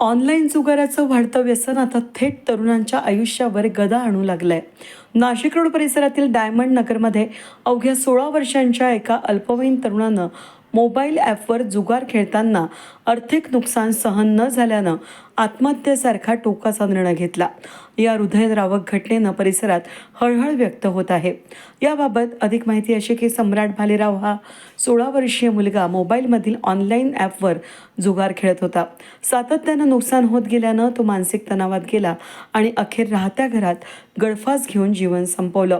Online जुगाराचं वाढतं व्यसन आता थेट तरुणांच्या आयुष्यावर गदा आणू लागलंय. नाशिक रोड परिसरातील डायमंड नगरमध्ये अवघ्या सोळा वर्षांच्या एका अल्पवयीन तरुणानं मोबाईल ॲपवर जुगार खेळताना आर्थिक नुकसान सहन न झाल्यानं आत्महत्येसारखा टोकाचा निर्णय घेतला. या हृदयद्रावक घटनेनं परिसरात हळहळ व्यक्त होत आहे. याबाबत अधिक माहिती अशी की सम्राट भालेराव हा सोळा वर्षीय मुलगा मोबाईलमधील ऑनलाईन ॲपवर जुगार खेळत होता. सातत्यानं नुकसान होत गेल्यानं तो मानसिक तणावात गेला आणि अखेर राहत्या घरात गळफास घेऊन जीवन संपवलं.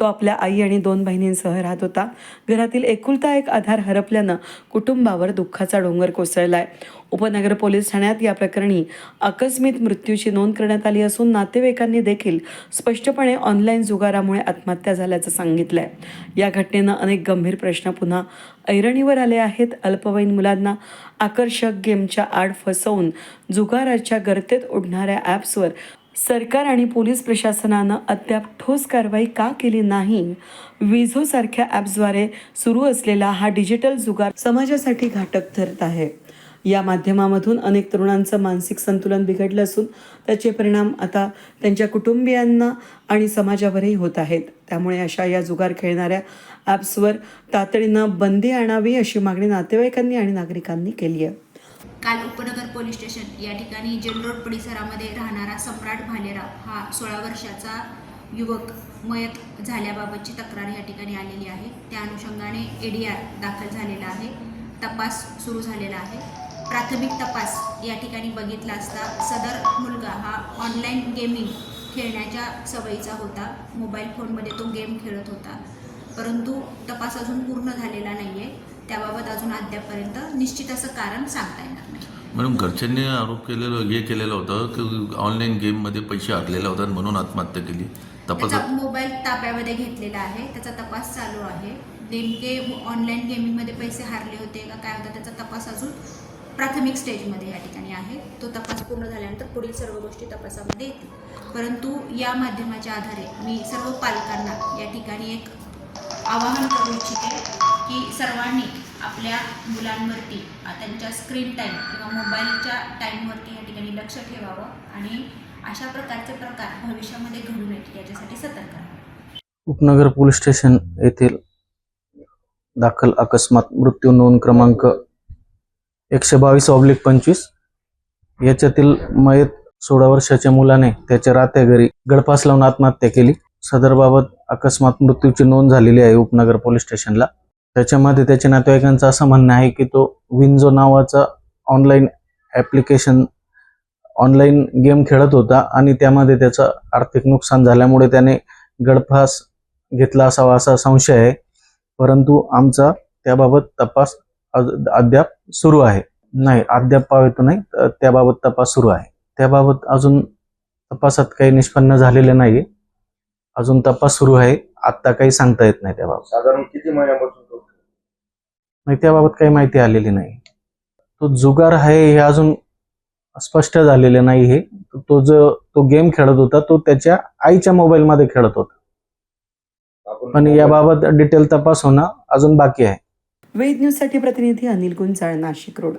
तो आपल्या आई आणि दोन बहिणींसह राहत होता. घरातील एकुलता एक आधार हरपल्यानं कुटुंबावर दुःखाचा डोंगर कोसळलाय. उपनगर पोलीस ठाण्यात या प्रकरणी आकस्मित मृत्यूची नोंद करण्यात आली असून नातेवाईकांनी देखील स्पष्टपणे ऑनलाईन जुगारामुळे आत्महत्या झाल्याचं सांगितलंय. या घटनेनं अनेक गंभीर प्रश्न पुन्हा ऐरणीवर आले आहेत. अल्पवयीन मुलांना आकर्षक गेमच्या आड फसवून जुगाराच्या गर्तेत उडणाऱ्या ॲप्सवर सरकार आणि पोलीस प्रशासनानं अद्याप ठोस कारवाई का केली नाही? विझोसारख्या ॲप्सद्वारे सुरू असलेला हा डिजिटल जुगार समाजासाठी घातक ठरत आहे. या माध्यमामधून अनेक तरुणांचं मानसिक संतुलन बिघडलं असून त्याचे परिणाम आता त्यांच्या कुटुंबियांना आणि समाजावरही होत आहेत. त्यामुळे अशा या जुगार खेळणाऱ्या ॲप्सवर तातडीनं बंदी आणावी अशी मागणी नातेवाईकांनी आणि नागरिकांनी केली आहे. काल उपनगर पोलीस स्टेशन या ठिकाणी जेल रोड परिसरामध्ये राहणारा सम्राट भालेराव हा सोळा वर्षाचा युवक मयत झाल्याबाबतची तक्रार या ठिकाणी आलेली आहे. त्या अनुषंगाने ए डी आर दाखल झालेला आहे. तपास सुरू झालेला आहे. प्राथमिक तपास या ठिकाणी बघितला असता सदर मुलगा हा ऑनलाईन गेमिंग खेळण्याच्या सवयीचा होता. मोबाईल फोनमध्ये तो गेम खेळत होता. परंतु तपास अजून पूर्ण झालेला नाही आहे त्याबाबत अजून अद्यापपर्यंत निश्चित असं कारण सांगता येणार नाही. मॅडम घरच्यांनी आरोप केलेलं हे केलेलं होतं की ऑनलाईन गेममध्ये पैसे हरलेले होतात म्हणून आत्महत्या केली. त्याचा तपासात मोबाईल ताब्यामध्ये घेतलेला आहे. त्याचा तपास चालू आहे. नेमके ऑनलाईन गेमिंगमध्ये पैसे हारले होते का काय होता त्याचा तपास अजून प्राथमिक स्टेजमध्ये या ठिकाणी आहे. तो तपास पूर्ण झाल्यानंतर पुढील सर्व गोष्टी तपासामध्ये येतील. परंतु या माध्यमाच्या आधारे मी सर्व पालकांना या ठिकाणी एक आवाहन करू इच्छिते की सर्वांनी आपल्या मुलांवरती त्यांच्या स्क्रीन टाईम किंवा मोबाईलच्या टाईमवरती या ठिकाणी लक्ष ठेवावं आणि अशा प्रकारचे प्रकार भविष्यामध्ये घडू नयेत याच्यासाठी सतर्क राहावं. उपनगर पोलीस स्टेशन येथील दाखल अकस्मात मृत्यू नोंद क्रमांक एकशे बावीस ऑब्लिक पंचवीस. याच्यातील मयत सोळा वर्षाच्या मुलाने त्याच्या राहत्या घरी गळफास लावून आत्महत्या केली. सदरबाबत अकस्मात मृत्यूची नोंद झालेली आहे उपनगर पोलीस स्टेशनला. त्याच्यामध्ये त्याच्या नातेवाईकांचं असं म्हणणं आहे की तो विंजो नावाचा ऑनलाईन ॲप्लिकेशन ऑनलाईन गेम खेळत होता आणि त्यामध्ये त्याचं आर्थिक नुकसान झाल्यामुळे त्याने गळफास घेतला असावा असा संशय आहे. परंतु आमचा त्याबाबत तपास अज- अद्याप सुरू आहे. नाही अद्याप पावेतो नाही त्याबाबत तपास सुरू आहे. त्याबाबत अजून तपासात काही निष्पन्न झालेले नाही अजून तपास सुरू आहे. आत्ता काही सांगता येत नाही त्याबाबत. साधारण किती महिन्यापासून तो? नाही त्याबाबत काही माहिती आलेली नाही. तो जुगार आहे हे अजून स्पष्ट झालेले नाही हे. तो जो तो गेम खेळत होता तो त्याच्या आईच्या मोबाईलमध्ये खेळत होता. पण याबाबत डिटेल तपास होणं अजून बाकी आहे. वेद न्यूजसाठी प्रतिनिधी अनिल गुंजाळ नाशिक रोड.